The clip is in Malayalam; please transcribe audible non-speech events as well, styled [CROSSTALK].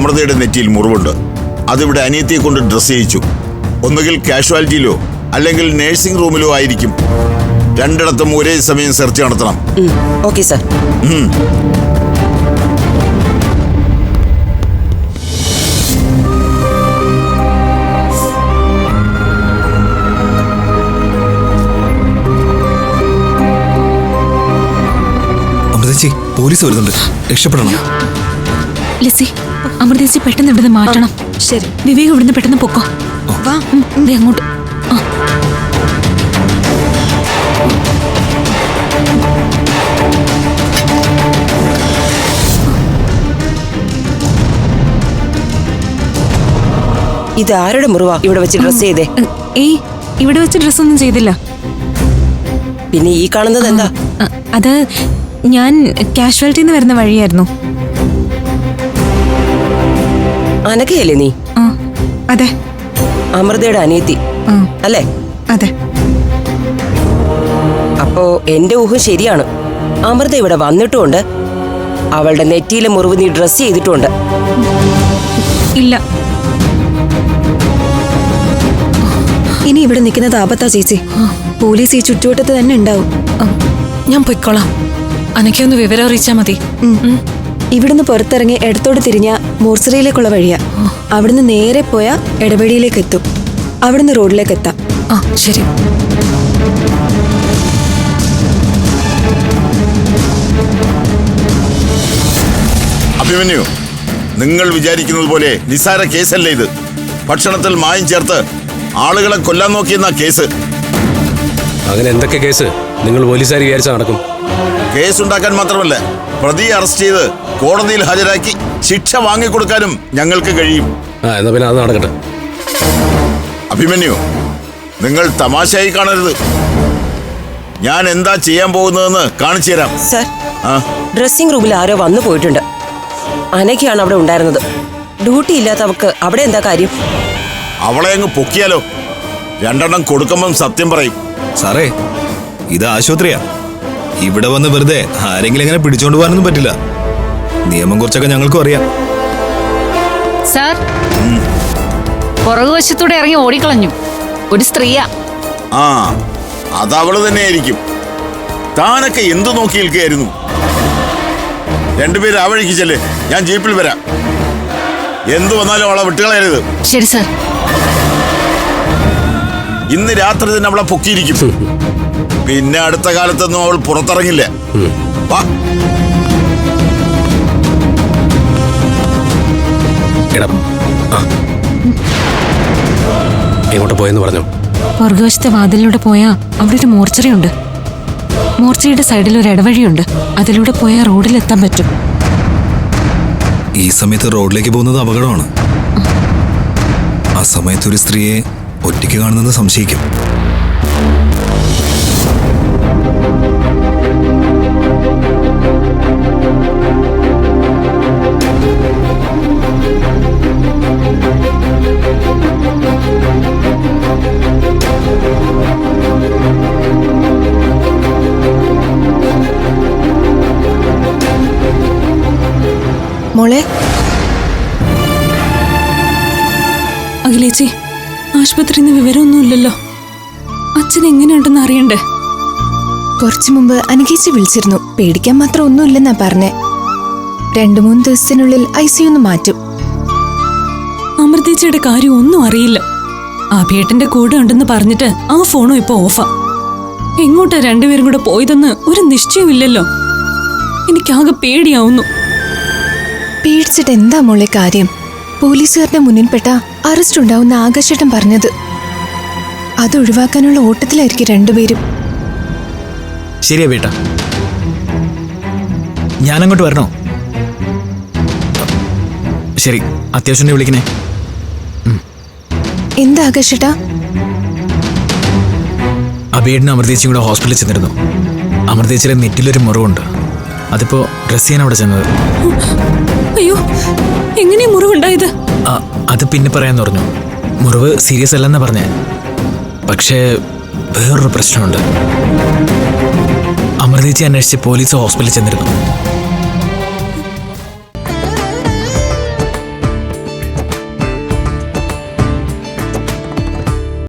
അമൃതയുടെ നെറ്റിയിൽ മുറിവുണ്ട്. അതിവിടെ അനിയത്തിയെ കൊണ്ട് ഡ്രസ് ചെയ്യിച്ചു. ഒന്നുകിൽ കാഷ്വാലിറ്റിയിലോ അല്ലെങ്കിൽ നഴ്സിംഗ് റൂമിലോ ആയിരിക്കും. രണ്ടിടത്തും ഒരേ സമയം സെർച്ച് നടത്തണം. ഓക്കെ സാർ പോലീസ് വരുന്നുണ്ട്. രക്ഷപ്പെടണം. ലിസി അമൃതേച്ചി പെട്ടെന്ന് ഇവിടുന്ന് മാറ്റണം. ശരി. വിവേക് ഇവിടുന്ന് പെട്ടെന്ന് പൊക്കോ. വാ ദേ അങ്ങോട്ട്. ആ. ഇത് ആരുടെ മുറിവാ? ഇവിടെ വെച്ച് ഡ്രസ് ചെയ്തേ. ഉം, ഏയ് ഇവിടെ വെച്ച് ഡ്രസ്സൊന്നും ചെയ്തില്ല. പിന്നെ ഈ കാണുന്നത് എന്താ? അ, അത് ഞാൻ കാഷ്വാലിറ്റിയിൽ നിന്ന് വരുന്ന വഴിയായിരുന്നു. അനക്കയല്ലേ നീ? അതെ. അമൃതയുടെ അനിയത്തി അല്ലേ? അതെ. അപ്പോ എന്റെ ഊഹം ശരിയാണ്. അമൃത ഇവിടെ വന്നിട്ടുമുണ്ട്. അവളുടെ നെറ്റിയിലെ മുറിവ് നീ ഡ്രസ് ചെയ്തിട്ടുണ്ട്. ഇല്ല. ഇനി ഇവിടെ നിൽക്കുന്നത് ആപത്താ ചേച്ചി. പോലീസ് ഈ ചുറ്റുവട്ടത്ത് തന്നെ ഉണ്ടാവും. ഞാൻ പൊയ്ക്കോളാം. അനക്കൊന്ന് വിവരം അറിയിച്ചാ മതി. ഇവിടുന്ന് പുറത്തിറങ്ങി ഇടത്തോട്ട് തിരിഞ്ഞ മൂർസറിയിലേക്കുള്ള വഴിയാ. അവിടുന്ന് നേരെ പോയാ ഇടവഴിയിലേക്ക് എത്തും അവിടുന്ന് റോഡിലേക്ക് എത്താം ആ ശരി. അഭിമന്യു നിങ്ങൾ വിചാരിക്കുന്നത് പോലെ നിസാര കേസല്ല ഇത്? ഭക്ഷണത്തിൽ മായം ചേർത്ത് ആളുകളെ കൊല്ലാൻ നോക്കിയെന്ന കേസ്? അങ്ങനെ എന്തൊക്കെ കേസ്? നിങ്ങൾ പോലീസുകാർ വിചാരിച്ചാൽ നടക്കും. കേസ് ഉണ്ടാക്കാൻ മാത്രമല്ല പ്രതിയെ അറസ്റ്റ് ചെയ്ത് കോടതിയിൽ ഹാജരാക്കി ശിക്ഷ വാങ്ങിക്കൊടുക്കാനും ഞങ്ങൾക്ക് കഴിയും. ആ എന്നാ പിന്നെ അത് നടക്കട്ടെ. അഭിമന്യു നിങ്ങൾ തമാശയായി കാണരുത്. ഞാൻ എന്താ ചെയ്യാൻ പോകുന്നതെന്ന് കാണിച്ചു തരാം. സർ ആ. ഡ്രസ്സിംഗ് റൂമിൽ ആരോ വന്നു പോയിട്ടുണ്ട്. അനയ്ക്കാണ് അവിടെ ഉണ്ടായിരുന്നത്. ഡ്യൂട്ടി ഇല്ലാത്തവർക്ക് അവിടെ എന്താ കാര്യം? അവളെ അങ്ങ് പൊക്കിയാലോ? രണ്ടെണ്ണം കൊടുക്കുമ്പം സത്യം പറയും. സാറേ ഇത് ആശുപത്രിയാ. ഇവിടെ വന്ന് വെറുതെ ആരെങ്കിലും എങ്ങനെ പിടിച്ചോണ്ട് പോകാനൊന്നും പറ്റില്ല. നിയമം കുറച്ചൊക്കെ ഞങ്ങൾക്കും അറിയാം. സാർ പുറകുവശത്തൂടെ ഇറങ്ങി ഓടിക്കളഞ്ഞു. ഒരു സ്ത്രീയാ. ആ അത് അതവൾ തന്നെയായിരിക്കും. താനൊക്കെ എന്തു നോക്കി നിൽക്കുകയായിരുന്നു? രണ്ടുപേരും ആ വഴിക്ക് ചെല്ലേ. ഞാൻ ജീപ്പിൽ വരാം. എന്തു വന്നാലും അവളെ വിട്ടുകളയരുത്. ശരി സാർ. ഇന്ന് രാത്രി തന്നെ അവളെ പൊക്കിയിരിക്കും. [LAUGHS] പിന്നെ അടുത്ത കാലത്തൊന്നും അവൾ പുറത്തിറങ്ങില്ല. വാ. എടാ ആ. എങ്ങോട്ട് പോയെന്ന് പറഞ്ഞു? പുറകുവശത്തെ വാതിലിലൂടെ പോയാ അവിടെ ഒരു മോർച്ചറി ഉണ്ട് മോർച്ചറിയുടെ സൈഡിൽ ഒരു ഇടവഴിയുണ്ട്. അതിലൂടെ പോയാൽ റോഡിലെത്താൻ പറ്റും. ഈ സമയത്ത് റോഡിലേക്ക് പോകുന്നത് അപകടമാണ്. ആ സമയത്ത് ഒരു സ്ത്രീയെ ഒറ്റയ്ക്ക് കാണുന്നത് സംശയിക്കും. മോളെ? അഖിലേച്ചി ആശുപത്രിയിൽ നിന്ന് വിവരമൊന്നുമില്ലല്ലോ. അച്ഛൻ എങ്ങനെയുണ്ടെന്ന് അറിയണ്ടേ? കുറച്ചു മുമ്പ് അനുകേച്ചി വിളിച്ചിരുന്നു. പേടിക്കാൻ മാത്രം ഒന്നുമില്ലെന്നാ പറഞ്ഞേ. രണ്ടു മൂന്ന് ദിവസത്തിനുള്ളിൽ ഐ സി ഒന്ന് മാറ്റും. അമൃതേച്ചിയുടെ കാര്യം ഒന്നും അറിയില്ല. അഭിയേട്ടന്റെ കൂടെ ഉണ്ടെന്ന് പറഞ്ഞിട്ട് ആ ഫോണും ഇപ്പൊ ഓഫാ. എങ്ങോട്ടാ രണ്ടുപേരും കൂടെ പോയതെന്ന് ഒരു നിശ്ചയമില്ലല്ലോ എനിക്കാകെ പേടിയാവുന്നു. പേടിച്ചിട്ട് എന്താ മോളെ കാര്യം? പോലീസുകാരുടെ മുന്നിൽപ്പെട്ട അറസ്റ്റ് ഉണ്ടാവുന്ന ആകാശേട്ടൻ പറഞ്ഞത്. അത് ഒഴിവാക്കാനുള്ള ഓട്ടത്തിലായിരിക്കും രണ്ടുപേരും. ശരിയാ ബേട്ട. ഞാനങ്ങോട്ട് വരണോ? ശരി അത്യാവശ്യം വിളിക്കണേ. എന്താ ആകാശേട്ടാ? അബേടിനും അമൃതേച്ചിയും കൂടെ ഹോസ്പിറ്റലിൽ ചെന്നിരുന്നു. അമൃതേച്ചിയുടെ നെറ്റിലൊരു മുറിവുണ്ട്. അതിപ്പോ ഡ്രസ് ചെയ്യാൻ അവിടെ ചെന്നത്. അയ്യോ എങ്ങനെ മുറിവുണ്ടായത്? അത് പിന്നെ പറയാന്ന് പറഞ്ഞു മുറിവ് സീരിയസ് അല്ലെന്ന് പറഞ്ഞേ. പക്ഷേ വേറൊരു പ്രശ്നമുണ്ട്. അമൃതേച്ചി അന്വേഷിച്ച് പോലീസ് ഹോസ്പിറ്റലിൽ ചെന്നിരുന്നു.